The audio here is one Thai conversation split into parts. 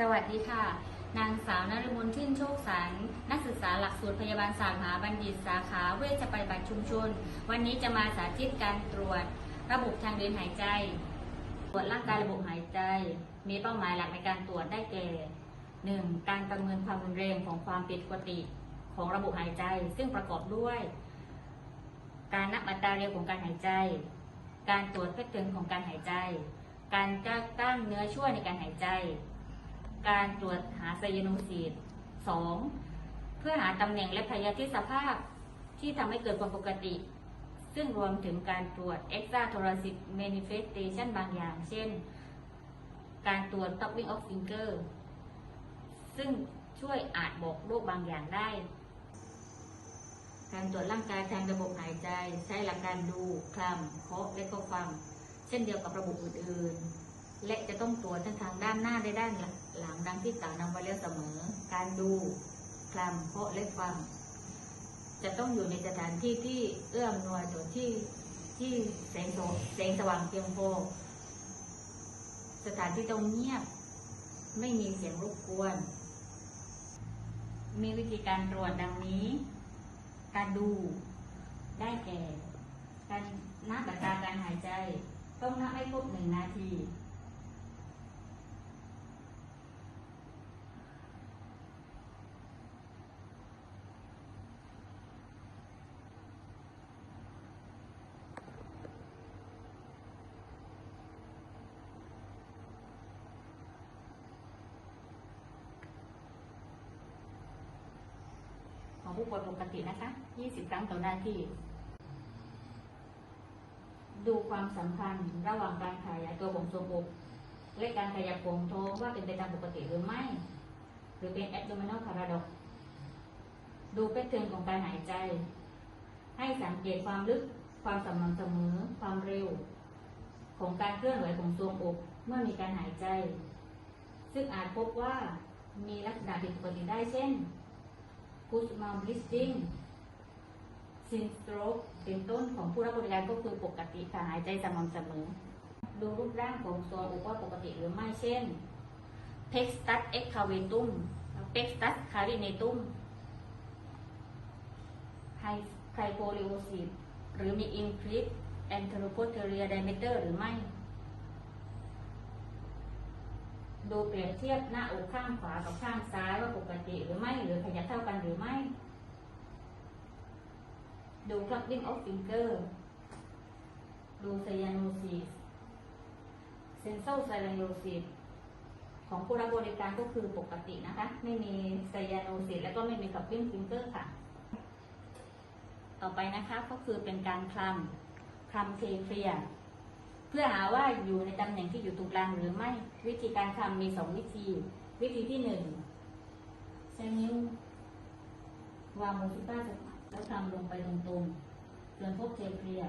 สวัสดีค่ะ นางสาวนฤมลชื่นโชคสันนักศึกษาหลักสูตรพยาบาลศาสตร์มหาบัณฑิตสาขาเวชปฏิบัติชุมชน วันนี้จะมาสาธิตการตรวจ ระบบทางเดินหายใจ ตรวจร่างกายระบบหายใจ มีเป้าหมายหลักในการตรวจได้แก่ 1. การประเมินความรุนแรงของความผิดปกติของระบบหายใจ ซึ่งประกอบด้วย การนับอัตราเร็วของการหายใจ การตรวจเพชรเตือนของการหายใจ การจ้างตั้งเนื้อช่วยในการหายใจ การตรวจหาไซยานูซีด 2. เพื่อหาตำแหน่งและพยาธิสภาพที่ทำให้เกิดความปกติ ซึ่งรวมถึงการตรวจ extrathoracic manifestation บางอย่าง เช่น การตรวจ topping of finger ซึ่งช่วยอาจบอกโรคบางอย่างได้ การตรวจร่างกายทางระบบหายใจ ใช้หลักการดูคลำเคาะและก็ฟัง เช่นเดียวกับระบบอื่นๆ และจะต้องตรวจทั้งทางด้านหน้าและด้านหลัง ดังที่กล่าวนำไว้แล้วเสมอ การดูคลำเคาะและฟัง จะต้องอยู่ในสถานที่ที่เอื้อมนวยต่อที่ที่แสงสแสงสว่างเพียงพอสถานที่ต้องเงียบ ไม่มีเสียงรบกวน มีวิธีการตรวจดังนี้ การดูได้แก่ การนับอัตราการหายใจ ต้องนับให้ครบหนึ่งนาที ผู้ป่วยปกตินะคะ 20 ครั้งต่อนาทีดูความสัมพันธ์ระหว่างการขยายตัวของทรวงอกและการขยับโผงท้องว่าเป็นไปตามปกติหรือไม่ หรือเป็น abdominal paradox ดูแพทเทิร์นของการหายใจ ให้สังเกตความลึก ความสม่ำเสมอ ความเร็ว ของการเคลื่อนไหวของทรวงอกเมื่อมีการหายใจ ซึ่งอาจพบว่ามีลักษณะผิดปกติได้เช่น พุชมาบลิสติ้งซินสโตรกเป็นต้นของผู้รับบริการก็คือปกติค่ะหายใจสม่ำเสมอ ดูรูปร่างของตัวอุปว่าปกติหรือไม่เช่น p e x t u s excavatum p e x t u s carinatum hypoleosis หรือมี increased anteroposterior diameter หรือไม่ ดูเปรียบเทียบหน้าอกข้างขวากับข้างซ้ายว่าปกติหรือไม่หรือขยับเท่ากันหรือไม่ ดู clumping of finger ดู cyanosis central cyanosis ของผู้รับบริการก็คือปกตินะคะ ไม่มี cyanosis แล้วก็ไม่มี clumping finger ค่ะ ต่อไปนะคะก็คือเป็นการคลำคลำเคลียร์ พื่อหาว่าอยู่ในตำแหน่งที่อยู่ตรงกลางหรือไม่ วิธีการทำมีสองวิธี วิธีที่หนึ่งใช้นิ้ววางบนที่ป้าแล้วทำลงไปตรงๆจนพบเทเคลีย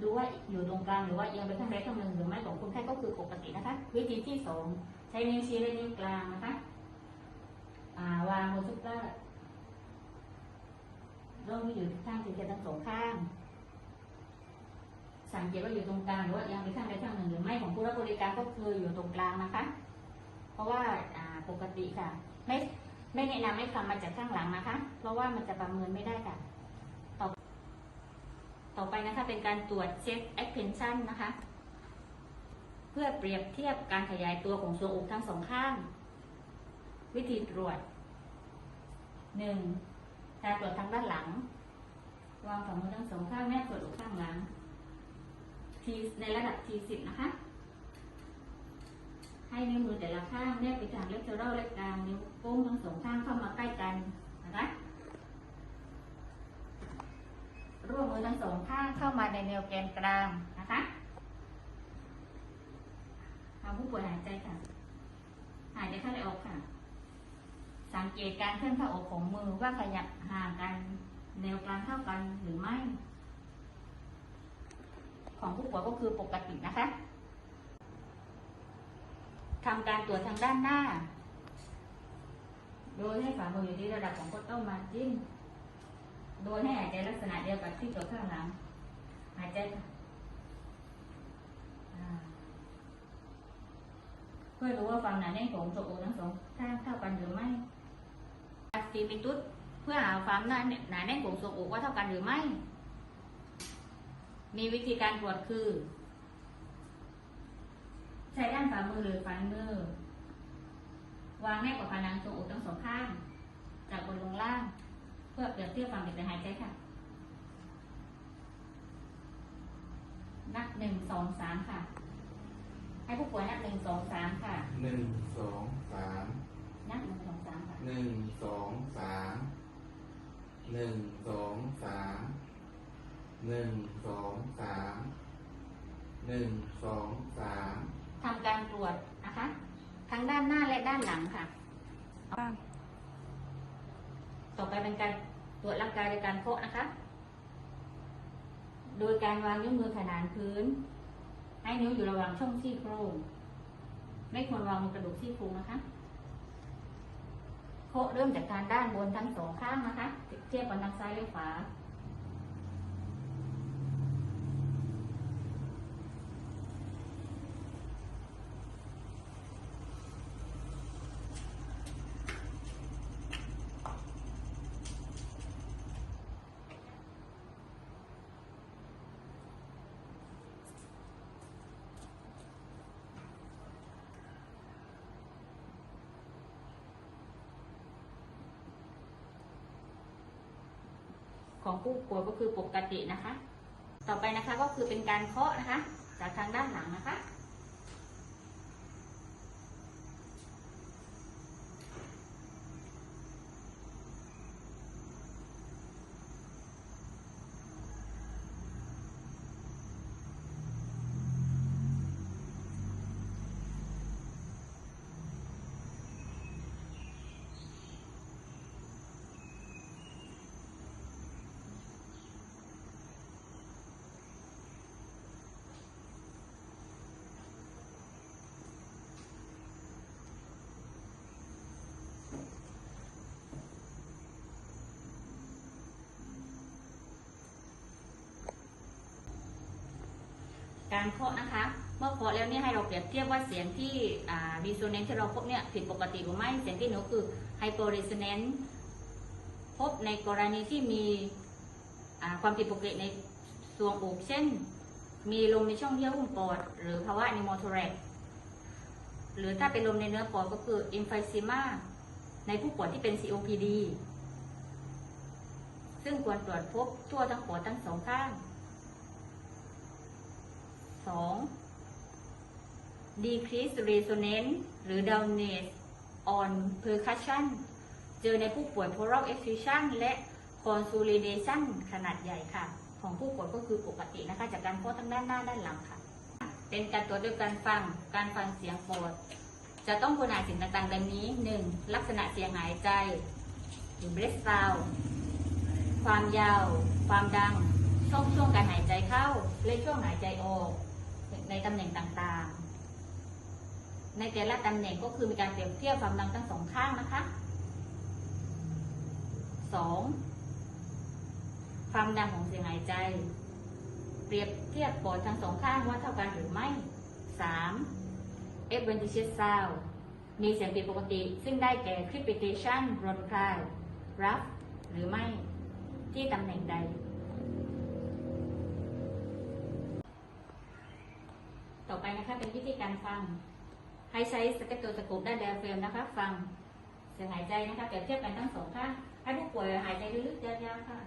ดูว่าอยู่ตรงกลางหรือว่าเอียงไปข้างใดข้างหนึ่งหรือไม่ของคนไข้ก็คือปกตินะคะ วิธีที่สองใช้นิ้วชี้และนิ้วกลางนะคะาวางบนทุกป้าร่องที่อยู่ข้างเทเคลียร์ทั้งสองข้าง สังเกตว่าอยู่ตรงกลางหรือว่ายังไปข้างใดข้างหนึ่งหรือไม่ของผู้รับบริการก็คืออยู่ตรงกลางนะคะ เพราะว่าปกติค่ะ ไม่ไม่แนะนำให้ทำมาจากข้างหลังนะคะ เพราะว่ามันจะประเมินไม่ได้ค่ะ ต่อต่อไปนะคะเป็นการตรวจเช็ค extension นะคะ เพื่อเปรียบเทียบการขยายตัวของทรวงอกทั้งสองข้าง วิธีตรวจหนึ่งการตรวจทางด้านหลัง วางฝ่ามือทั้งสองข้างแนบกดอกข้างหลัง ทีในระดับ T10 นะคะ ให้นิ้วมือแต่ละข้างแนบไปทางเล t เทอรัลและกลางนิ้วโป้งทั้งสองข้างเข้ามาใกล้กันนะคะร่วมมือทั้งสองข้างเข้ามาในแนวแกนกลางนะคะทำผู้ป่วยหายใจค่ะ หายใจเข้าและออกค่ะ สังเกตการเคลื่อนเข้าออกของมือว่าขยับห่างกัน แนวกลางเท่ากันหรือไม่ ของผู้ป่วยก็คือปกตินะคะทำการตรวจทางด้านหน้า โดยให้ฝ่ามืออยู่ที่ระดับของก้นเต้ามาจิ้นโดยให้หายใจลักษณะเดียวกับที่ตรวจข้างหลัง หายใจเพื่อรู้ว่าความหนาแน่นของทรวงอกทั้งสองข้างเท่ากันหรือไม่ฟีมิตุสเพื่อหาความหนาหนาแน่นของทรวงอกว่าเท่ากันหรือไม่ มีวิธีการตรวจคือ ใช้ด้านฝ่ามือหรือฝ่ามือ วางแนบกับผนังทรวงอกทั้งสองข้าง จากบนลงล่าง เพื่อเปรียบเทียบความเป็นไปหายใจค่ะ นับหนึ่งสองสามค่ะ ให้ผู้ป่วยนับหนึ่งสองสามค่ะหนึ่งสองสามนับหนึ่งสองสามค่ะหนึ่งสองสามหนึ่งสองสาม หนึ่งสองสามหนึ่งสองสามทำการตรวจนะคะ ทั้งด้านหน้าและด้านหลังค่ะต่อไปเป็นการตรวจร่างกายโดยการเคาะนะคะ โดยการวางนิ้วมือขนานพื้น ให้นิ้วอยู่ระหว่างช่องซี่โครง ไม่ควรวางบนกระดูกซี่โครงนะคะเคาะเริ่มจากการด้านบนทั้งสองข้างนะคะ เทียบกันทางซ้ายและขวา ของผู้ป่วยก็คือปกตินะคะ ต่อไปนะคะก็คือเป็นการเคาะนะคะ จากทางด้านหลังนะคะ การเคาะนะคะ เมื่อเคาะแล้วเนี่ยให้เราเปรียบเทียบว่าเสียงที่รีโซเนนที่เราพบเนี่ยผิดปกติหรือไม่ เสียงที่หนูคือไฮโปเรโซเนนพบในกรณีที่มีความผิดปกติในส่วงอกเช่น มีลมในช่องเยื่อหุ้มปอด หรือภาวะนิโมโทเรกหรือถ้าเป็นลมในเนื้อปอดก็คืออิมไฟซิมาในผู้ป่วยที่เป็น COPD ซึ่งควรตรวจพบทั่วทั้งปอดทั้งสองข้าง 2 decrease resonance หรือ dullness on percussion เจอในผู้ป่วย pleural effusion และ consolidation ขนาดใหญ่ค่ะ ของผู้ป่วยก็คือปกตินะคะ จากการโพสทั้งด้านหน้าด้านหลังค่ะ เป็นการตรวจด้วยการฟังการฟังเสียงปอดจะต้องค้นหาสิ่งต่างๆดังนี้ 1. ลักษณะเสียงหายใจหรือ breath sound ความยาว ความดัง ช่วงช่วงการหายใจเข้า และช่วงหายใจออก ในตำแหน่งต่างๆ ในแต่ละตำแหน่งก็คือมีการเปรียบเทียบความดังทั้งสองข้างนะคะ 2. ความดังของเสียงหายใจ เปรียบเทียบปอดทั้งสองข้างว่าเท่ากันหรือไม่ 3. adventitious sound มีเสียงผิดปกติซึ่งได้แก่ crepitation bronchi rough หรือไม่ที่ตำแหน่งใด นะคะ เป็นวิธีการฟัง ให้ใช้สเตตโตสโคปด้านแดอะเฟรมนะคะ ฟังเสียงหายใจนะคะเปรียบเทียบกันทั้งสองข้างให้ผู้ป่วยหายใจลึกๆยาวๆค่ะ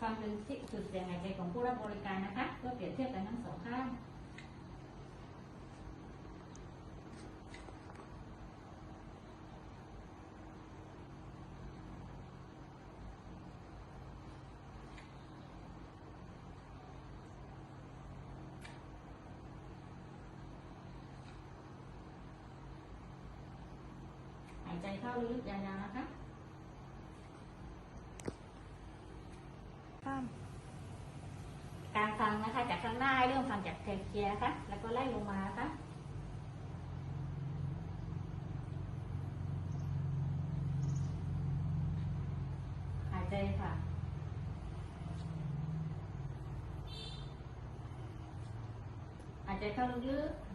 ฟังถึงสุดเสียงหายใจของผู้รับบริการนะคะ เพื่อเปรียบเทียบกันทั้งสองข้าง ใจเข้าลึกๆยาวๆนะคะการฟังนะคะ จากข้างหน้าให้เริ่มฟังจากเทเคียร์นะคะแล้วก็ไล่ลงมานะคะหายใจค่ะหายใจเข้าลึกๆ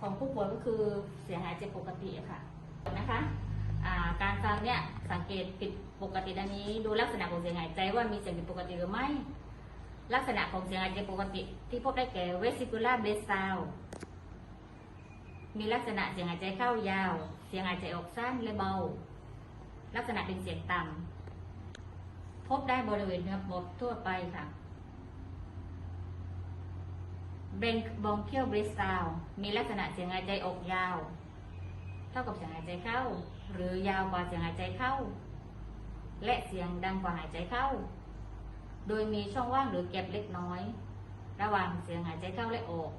ของผู้ป่วยก็คือเสียหายใจปกติะค่ะนะคะาการฟังเนี่ยสังเกตผิดปกติอันนี้ดูลักษณะของเสียงหายใจว่ามีเสียงผิดปกติหรือไม่ ลักษณะของเสียงหายใจปกติที่พบได้แก่ vesicular breath sound มีลักษณะเสียงหายใจเข้ายาว เสียงหายใจออกสั้นและเบา ลักษณะเป็นเสียงต่ำพบได้บริเวณเนื้อปอดทั่วไปค่ะ b r a n bronchial breath sound มีลักษณะเสียงหายใจออกยาว เท่ากับเสียงหายใจเข้า หรือยาวกว่าเสียงหายใจเข้า และเสียงดังกว่าหายใจเข้า โดยมีช่องว่างหรือแก็บเล็กน้อย ระหว่างเสียงหายใจเข้าและออก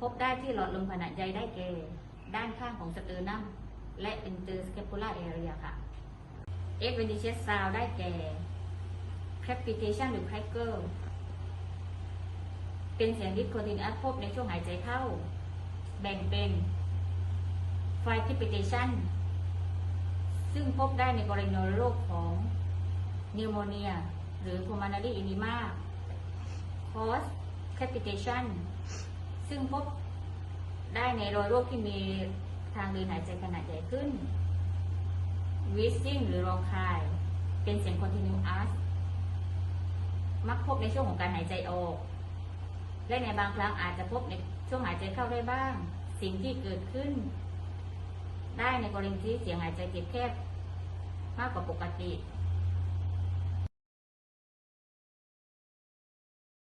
พบได้ที่หลอดลมขณะใจได้แก่ด้านข้างของสเตอร์นัมและ interscapular area ค่ะ F ventilation sound ได้แก่ crepitation หรือ cracker เป็นเสียงดิสโคตินอัสพบในช่วงหายใจเข้า แบ่งเป็น f i crepitation ซึ่งพบได้ในกรณีโรคของนิวโมเนีย หรือ pulmonary edema cause crepitation ซึ่งพบได้ในรอยโรคที่มีทางเดินหายใจขนาดใหญ่ขึ้น wheezing หรือร้องคาย เป็นเสียง continuous มักพบในช่วงของการหายใจออก และในบางครั้งอาจจะพบในช่วงหายใจเข้าได้บ้าง สิ่งที่เกิดขึ้น ได้ในกรณีที่เสียงหายใจเจ็บแคบมากกว่าปกติ